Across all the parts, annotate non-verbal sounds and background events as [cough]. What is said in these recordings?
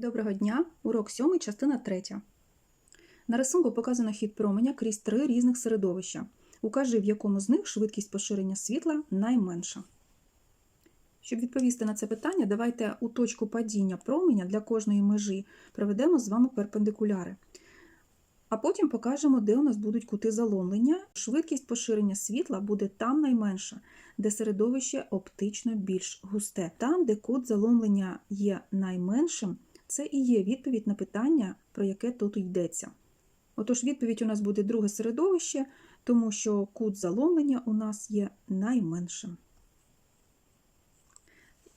Доброго дня! Урок 7, частина 3. На рисунку показано хід променя крізь три різних середовища. Укажи, в якому з них швидкість поширення світла найменша. Щоб відповісти на це питання, давайте у точку падіння променя для кожної межі проведемо з вами перпендикуляри. А потім покажемо, де у нас будуть кути заломлення. Швидкість поширення світла буде там найменша, де середовище оптично більш густе. Там, де кут заломлення є найменшим, це і є відповідь на питання, про яке тут йдеться. Отож, відповідь у нас буде друге середовище, тому що кут заломлення у нас є найменшим.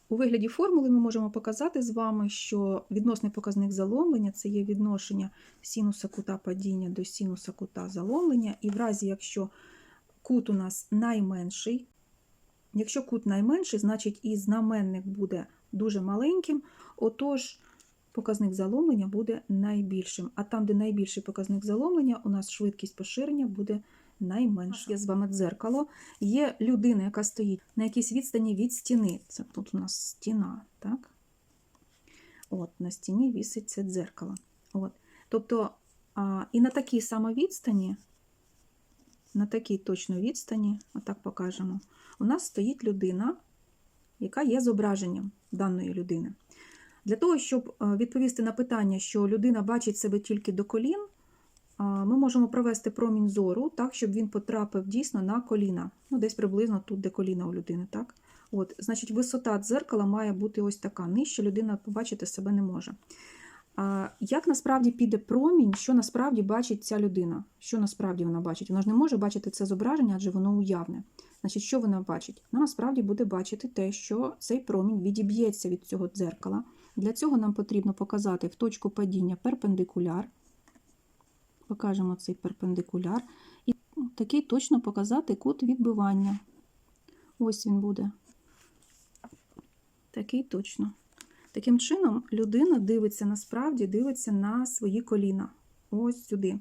У вигляді формули ми можемо показати з вами, що відносний показник заломлення це є відношення синуса кута падіння до синуса кута заломлення, і в разі, якщо кут у нас найменший, якщо кут найменший, значить і знаменник буде дуже маленьким, отож показник заломлення буде найбільшим. А там, де найбільший показник заломлення, у нас швидкість поширення буде найменша. Є з вами дзеркало. Є людина, яка стоїть на якійсь відстані від стіни. Це тут у нас стіна, так? От, на стіні вісить це дзеркало. От. Тобто, а, і на такій самій відстані, на такій точно відстані, отак покажемо, у нас стоїть людина, яка є зображенням даної людини. Для того, щоб е, відповісти на питання, що людина бачить себе тільки до колін, ми можемо провести промінь зору так, щоб він потрапив дійсно на коліна. Ну, десь приблизно тут, де коліна у людини. так? От, Значить, висота дзеркала має бути ось така. Нижче людина побачити себе не може. А, Як насправді піде промінь, що насправді бачить ця людина? Що насправді вона бачить? Вона ж не може бачити це зображення, адже воно уявне. Значить, що вона бачить? Вона насправді буде бачити те, що цей промінь відіб'ється від цього дзеркала. Для цього нам потрібно показати в точку падіння перпендикуляр. Покажемо цей перпендикуляр. І такий точно показати кут відбивання. Ось він буде. Такий точно. Таким чином, людина дивиться насправді, дивиться на свої коліна. Ось сюди.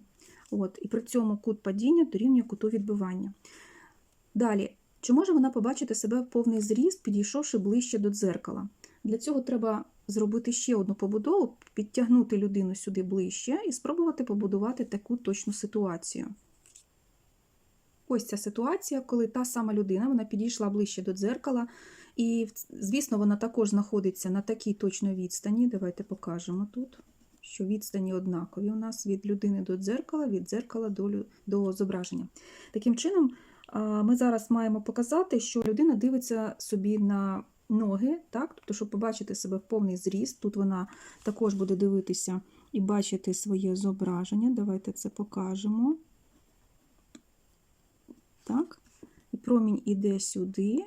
От. І при цьому кут падіння дорівнює куту відбивання. Далі, чи може вона побачити себе в повний зріст, підійшовши ближче до дзеркала? Для цього треба зробити ще одну побудову, підтягнути людину сюди ближче і спробувати побудувати таку точну ситуацію. Ось ця ситуація, коли та сама людина вона підійшла ближче до дзеркала, і, звісно, вона також знаходиться на такій точній відстані. Давайте покажемо тут, що відстані однакові у нас від людини до дзеркала, від дзеркала до, до зображення. Таким чином, ми зараз маємо показати, що людина дивиться собі на ноги, так? Тобто, щоб побачити себе в повний зріст, тут вона також буде дивитися і бачити своє зображення. Давайте це покажемо. Так. І промінь іде сюди.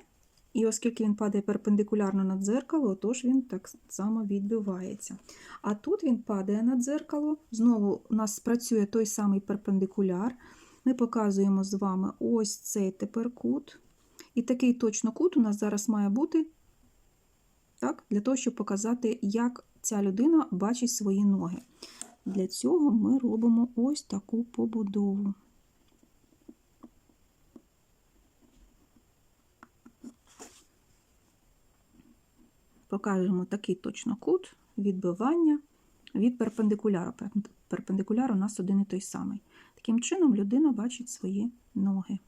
І оскільки він падає перпендикулярно на дзеркало, отож він так само відбивається. А тут він падає на дзеркало, знову у нас спрацює той самий перпендикуляр. Ми показуємо з вами ось цей тепер кут. І такий точно кут у нас зараз має бути так, для того, щоб показати, як ця людина бачить свої ноги. Для цього ми робимо ось таку побудову. Покажемо такий точно кут відбивання від перпендикуляру. Перпендикуляр у нас один і той самий. Таким чином, людина бачить свої ноги,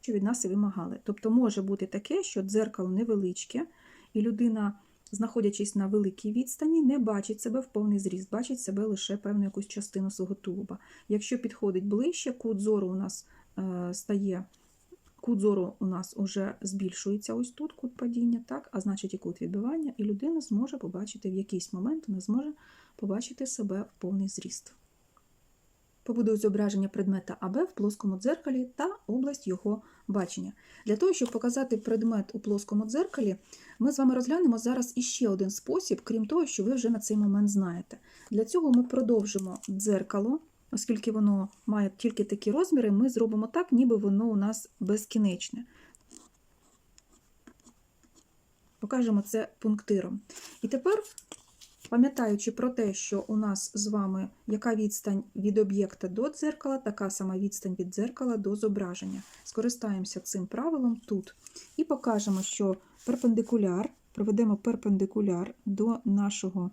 що від нас і вимагали. Тобто, може бути таке, що дзеркало невеличке, і людина, знаходячись на великій відстані, не бачить себе в повний зріст, бачить себе лише певну якусь частину свого тулуба. Якщо підходить ближче, кут зору у нас е, стає. Кут зору у нас вже збільшується ось тут кут падіння, так, а значить і кут відбивання, і людина зможе побачити в якийсь момент, вона зможе побачити себе в повний зріст. Побудую зображення предмета АБ в плоскому дзеркалі та область його бачення. Для того, щоб показати предмет у плоскому дзеркалі, ми з вами розглянемо зараз іще один спосіб, крім того, що ви вже на цей момент знаєте. Для цього ми продовжимо дзеркало, оскільки воно має тільки такі розміри, ми зробимо так, ніби воно у нас безкінечне. Покажемо це пунктиром. І тепер Пам'ятаючи про те, що у нас з вами яка відстань від об'єкта до дзеркала, така сама відстань від дзеркала до зображення. Скористаємося цим правилом тут і покажемо, що перпендикуляр, проведемо перпендикуляр до нашого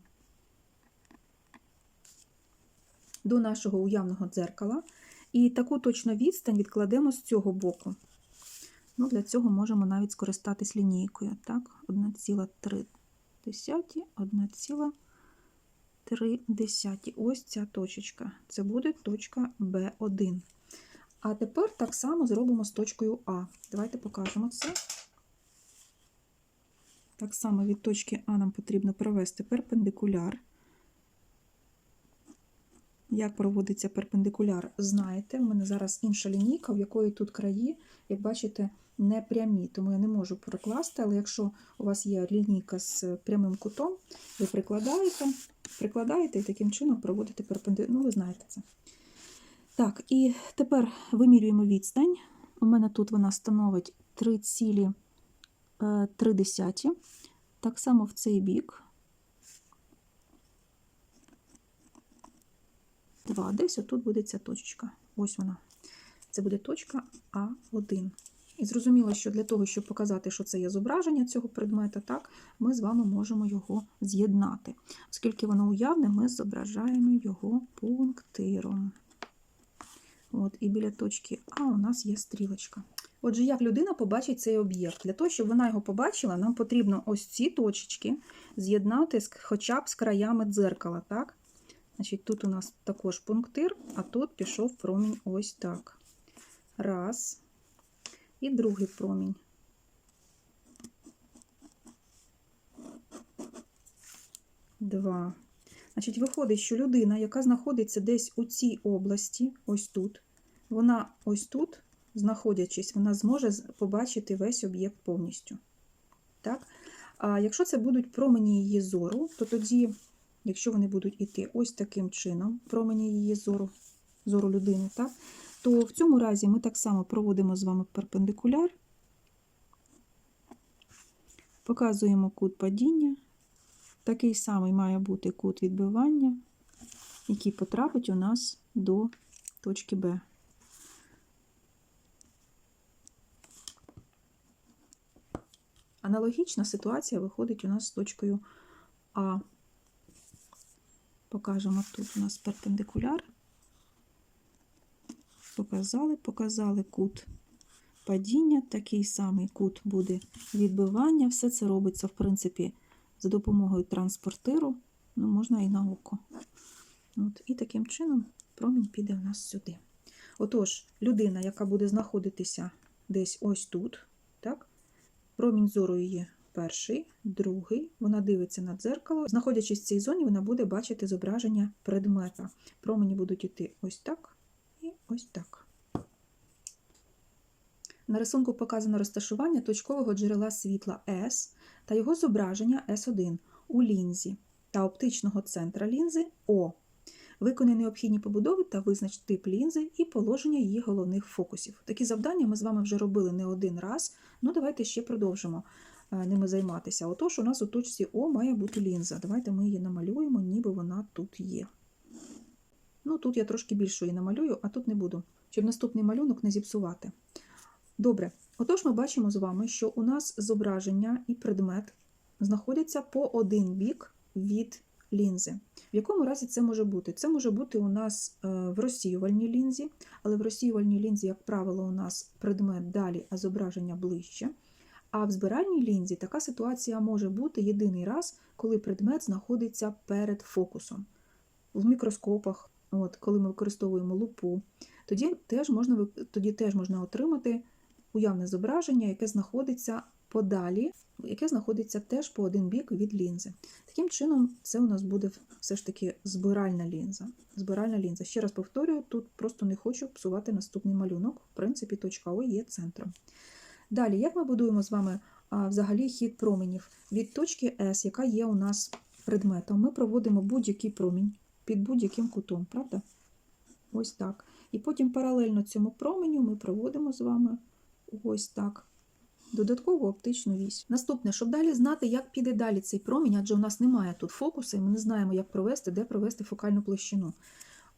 до нашого уявного дзеркала, і таку точну відстань відкладемо з цього боку. Ну, Для цього можемо навіть скористатись лінійкою. Так, 1,3. 1,3. Ось ця точечка. Це буде точка Б1. А тепер так само зробимо з точкою А. Давайте покажемо це. Так само від точки А нам потрібно провести перпендикуляр. Як проводиться перпендикуляр, знаєте. У мене зараз інша лінійка, в якої тут краї, як бачите, не прямі, тому я не можу прокласти, але якщо у вас є лінійка з прямим кутом, ви прикладаєте, прикладаєте і таким чином проводите перпендикуляр. Ну, ви знаєте це. Так, і тепер вимірюємо відстань. У мене тут вона становить 3,3. Так само в цей бік. 2. Десь отут буде ця точечка. Ось вона. Це буде точка А1. І зрозуміло, що для того, щоб показати, що це є зображення цього предмета, так, ми з вами можемо його з'єднати. Оскільки воно уявне, ми зображаємо його пунктиром. От, І біля точки А у нас є стрілочка. Отже, як людина побачить цей об'єкт? Для того, щоб вона його побачила, нам потрібно ось ці точечки з'єднати хоча б з краями дзеркала. так? Значить, Тут у нас також пунктир, а тут пішов промінь ось так. Раз. І другий промінь. Два. Значить, виходить, що людина, яка знаходиться десь у цій області, ось тут, вона ось тут, знаходячись, вона зможе побачити весь об'єкт повністю. Так? А якщо це будуть промені її зору, то тоді, якщо вони будуть йти ось таким чином, промені її зору, зору людини, так? то в цьому разі ми так само проводимо з вами перпендикуляр, показуємо кут падіння. Такий самий має бути кут відбивання, який потрапить у нас до точки Б. Аналогічна ситуація виходить у нас з точкою А. Покажемо тут у нас перпендикуляр. Показали, показали кут падіння, такий самий кут буде відбивання. Все це робиться, в принципі, за допомогою транспортиру, ну, можна і на око. От, І таким чином промінь піде у нас сюди. Отож, людина, яка буде знаходитися десь ось тут, так? промінь зору її перший, другий, вона дивиться на дзеркало. Знаходячись в цій зоні, вона буде бачити зображення предмета. Промені будуть йти ось так і ось так. На рисунку показано розташування точкового джерела світла S та його зображення S1 у лінзі та оптичного центра лінзи О. Виконай необхідні побудови та визнач тип лінзи і положення її головних фокусів. Такі завдання ми з вами вже робили не один раз, ну давайте ще продовжимо ними займатися. Отож, у нас у точці О має бути лінза. Давайте ми її намалюємо, ніби вона тут є. Ну, Тут я трошки більше її намалюю, а тут не буду, щоб наступний малюнок не зіпсувати. Добре, отож, ми бачимо з вами, що у нас зображення і предмет знаходяться по один бік від лінзи. В якому разі це може бути? Це може бути у нас е, в розсіювальній лінзі, але в розсіювальній лінзі, як правило, у нас предмет далі, а зображення ближче. А в збиральній лінзі така ситуація може бути єдиний раз, коли предмет знаходиться перед фокусом. В мікроскопах, от, коли ми використовуємо лупу, тоді теж можна тоді теж можна отримати уявне зображення, яке знаходиться подалі, яке знаходиться теж по один бік від лінзи. Таким чином, це у нас буде все ж таки збиральна лінза. Збиральна лінза. Ще раз повторюю, тут просто не хочу псувати наступний малюнок. В принципі, точка О є центром. Далі, як ми будуємо з вами а, взагалі хід променів? Від точки С, яка є у нас предметом, ми проводимо будь-який промінь під будь-яким кутом, правда? Ось так. І потім паралельно цьому променю ми проводимо з вами ось так. Додаткову оптичну вісь. Наступне, щоб далі знати, як піде далі цей промінь, адже у нас немає тут фокусу, і ми не знаємо, як провести, де провести фокальну площину.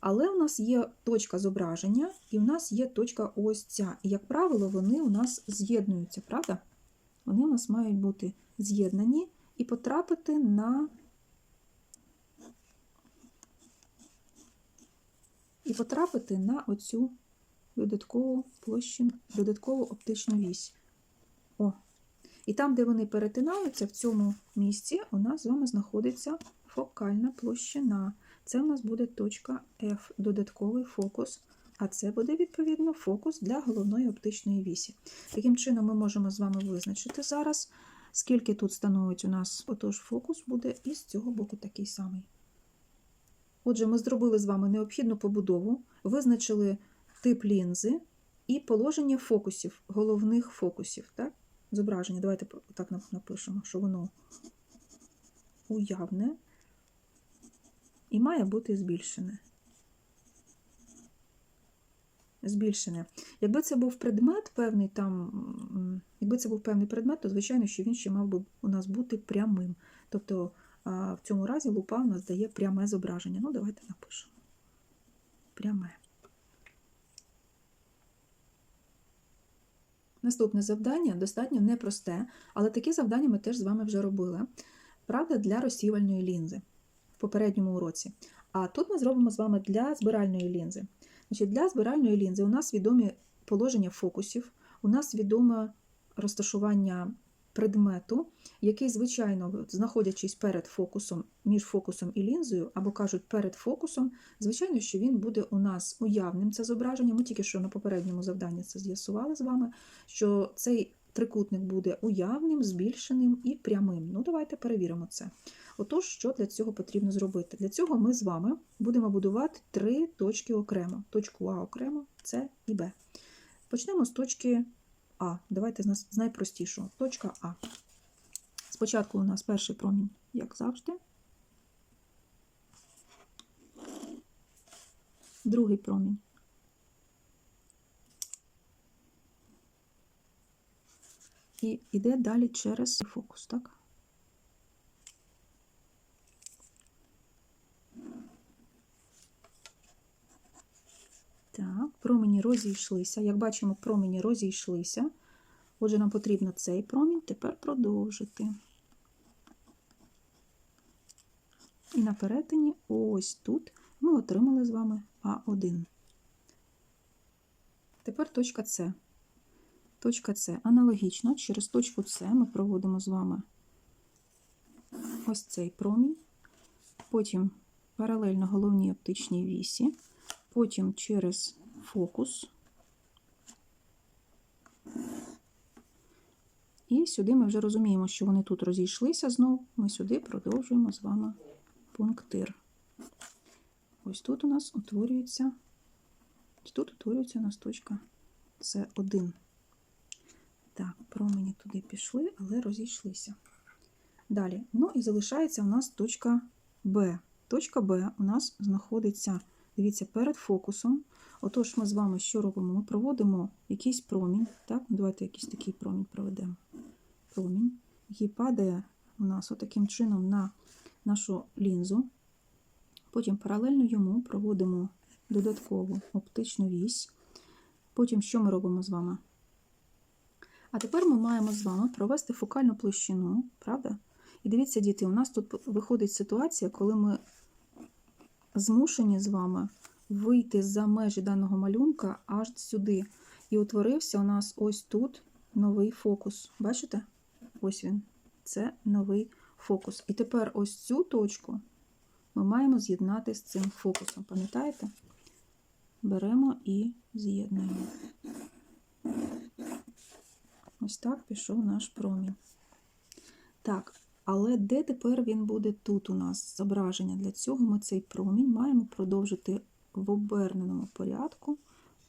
Але у нас є точка зображення, і у нас є точка ось ця. І, як правило, вони у нас з'єднуються, правда? Вони у нас мають бути з'єднані і потрапити на і потрапити на оцю додаткову площину, додаткову оптичну вісь. О. І там, де вони перетинаються, в цьому місці у нас з вами знаходиться фокальна площина. Це у нас буде точка F, додатковий фокус, а це буде, відповідно, фокус для головної оптичної вісі. Таким чином, ми можемо з вами визначити зараз, скільки тут становить у нас отож фокус буде і з цього боку такий самий. Отже, ми зробили з вами необхідну побудову, визначили тип лінзи і положення фокусів, головних фокусів. Так? Зображення. Давайте так напишемо, що воно уявне і має бути збільшене. Збільшене. Якби це був предмет, певний там, якби це був певний предмет, то звичайно, що він ще мав би у нас бути прямим. Тобто в цьому разі лупа у нас дає пряме зображення. Ну, давайте напишемо. Пряме. Наступне завдання достатньо непросте, але такі завдання ми теж з вами вже робили. Правда, для розсіювальної лінзи попередньому уроці. А тут ми зробимо з вами для збиральної лінзи. Значить, Для збиральної лінзи у нас відомі положення фокусів, у нас відоме розташування предмету, який, звичайно, знаходячись перед фокусом, між фокусом і лінзою, або кажуть перед фокусом, звичайно, що він буде у нас уявним це зображення. Ми тільки що на попередньому завданні це з'ясували з вами, що цей трикутник буде уявним, збільшеним і прямим. Ну, давайте перевіримо це. Отож, що для цього потрібно зробити? Для цього ми з вами будемо будувати три точки окремо: точку А окремо, С і Б. Почнемо з точки А. Давайте з найпростішого. Точка А. Спочатку у нас перший промінь, як завжди. Другий промінь. І йде далі через фокус, так промені розійшлися. Як бачимо, промені розійшлися. Отже, нам потрібно цей промінь тепер продовжити. І на перетині, ось тут, ми отримали з вами А1. Тепер точка С. Точка С. Аналогічно, через точку С ми проводимо з вами ось цей промінь, потім паралельно головній оптичній вісі, потім через фокус. І сюди ми вже розуміємо, що вони тут розійшлися знов. Ми сюди продовжуємо з вами пунктир. Ось тут у нас утворюється, тут утворюється у нас точка С1. Так, промені туди пішли, але розійшлися. Далі. Ну і залишається у нас точка Б. Точка Б у нас знаходиться, дивіться, перед фокусом. Отож, ми з вами що робимо? Ми проводимо якийсь промінь. Так? Ну, давайте якийсь такий промінь проведемо. Промінь, який падає у нас отаким чином на нашу лінзу. Потім паралельно йому проводимо додаткову оптичну вісь. Потім що ми робимо з вами? А тепер ми маємо з вами провести фокальну площину, правда? І дивіться, діти, у нас тут виходить ситуація, коли ми змушені з вами вийти за межі даного малюнка аж сюди. І утворився у нас ось тут новий фокус. Бачите? Ось він. Це новий фокус. І тепер ось цю точку ми маємо з'єднати з цим фокусом. Пам'ятаєте? Беремо і з'єднуємо. Ось так пішов наш промінь. Так, але де тепер він буде тут у нас зображення? Для цього ми цей промінь маємо продовжити в оберненому порядку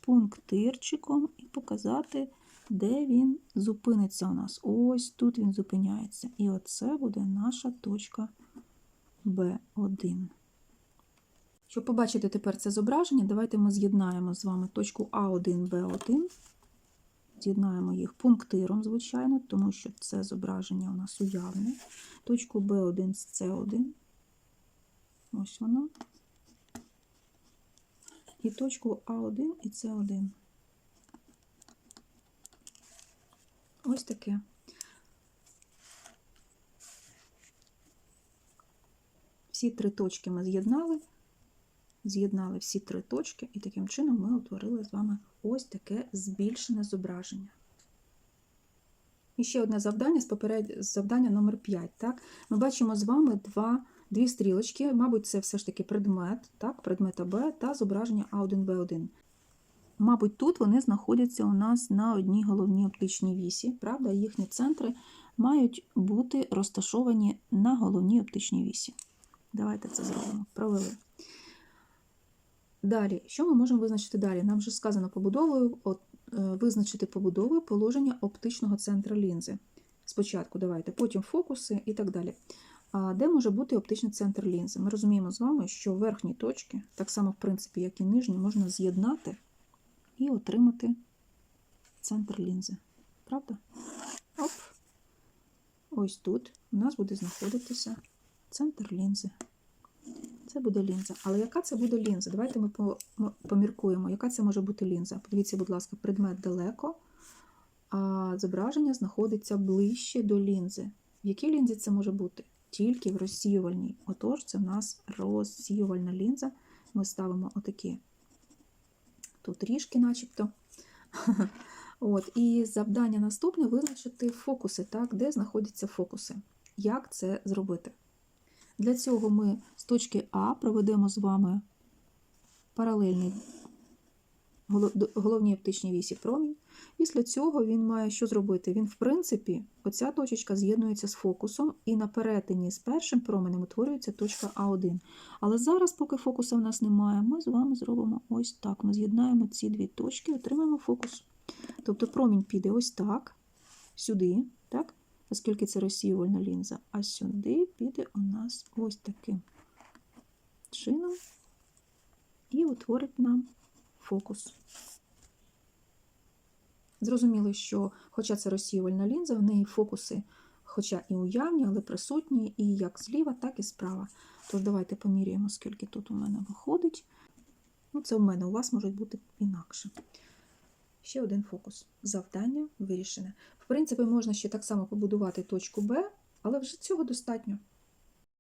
пунктирчиком і показати, де він зупиниться у нас. Ось тут він зупиняється. І оце буде наша точка B1. Щоб побачити тепер це зображення, давайте ми з'єднаємо з вами точку А1, Б1. З'єднаємо їх пунктиром, звичайно, тому що це зображення у нас уявне. Точку B1 з C1. Ось воно. І точку А1 і С1. Ось таке. Всі три точки ми з'єднали. З'єднали всі три точки, і таким чином ми утворили з вами ось таке збільшене зображення. І ще одне завдання з поперед... завдання номер 5. Так? Ми бачимо з вами два, дві стрілочки, мабуть, це все ж таки предмет, так? предмет АБ та зображення А1Б1. Мабуть, тут вони знаходяться у нас на одній головній оптичній вісі, правда, їхні центри мають бути розташовані на головній оптичній вісі. Давайте це зробимо. Провели. Далі, що ми можемо визначити далі? Нам вже сказано побудовою от, е, визначити побудовою положення оптичного центра лінзи. Спочатку давайте, потім фокуси і так далі. А де може бути оптичний центр лінзи? Ми розуміємо з вами, що верхні точки, так само, в принципі, як і нижні, можна з'єднати і отримати центр лінзи. Правда? Оп. Ось тут у нас буде знаходитися центр лінзи. Це буде лінза. Але яка це буде лінза? Давайте ми поміркуємо, яка це може бути лінза. Подивіться, будь ласка, предмет далеко, а зображення знаходиться ближче до лінзи. В якій лінзі це може бути? Тільки в розсіювальній. Отож, це в нас розсіювальна лінза. Ми ставимо отакі тут ріжки, начебто. [laughs] От, і завдання наступне визначити фокуси, так, де знаходяться фокуси. Як це зробити? Для цього ми з точки А проведемо з вами паралельний головній оптичній вісі промінь. Після цього він має що зробити? Він, в принципі, оця точечка з'єднується з фокусом, і на перетині з першим променем утворюється точка А1. Але зараз, поки фокуса в нас немає, ми з вами зробимо ось так. Ми з'єднаємо ці дві точки, отримаємо фокус. Тобто промінь піде ось так, сюди, так? Оскільки це розсіювальна лінза, а сюди піде у нас ось таким чином і утворить нам фокус. Зрозуміло, що, хоча це розсіювальна лінза, в неї фокуси, хоча і уявні, але присутні і як зліва, так і справа. Тож давайте поміряємо, скільки тут у мене виходить. Ну, це у мене, у вас може бути інакше. Ще один фокус. Завдання вирішене. В принципі, можна ще так само побудувати точку Б, але вже цього достатньо.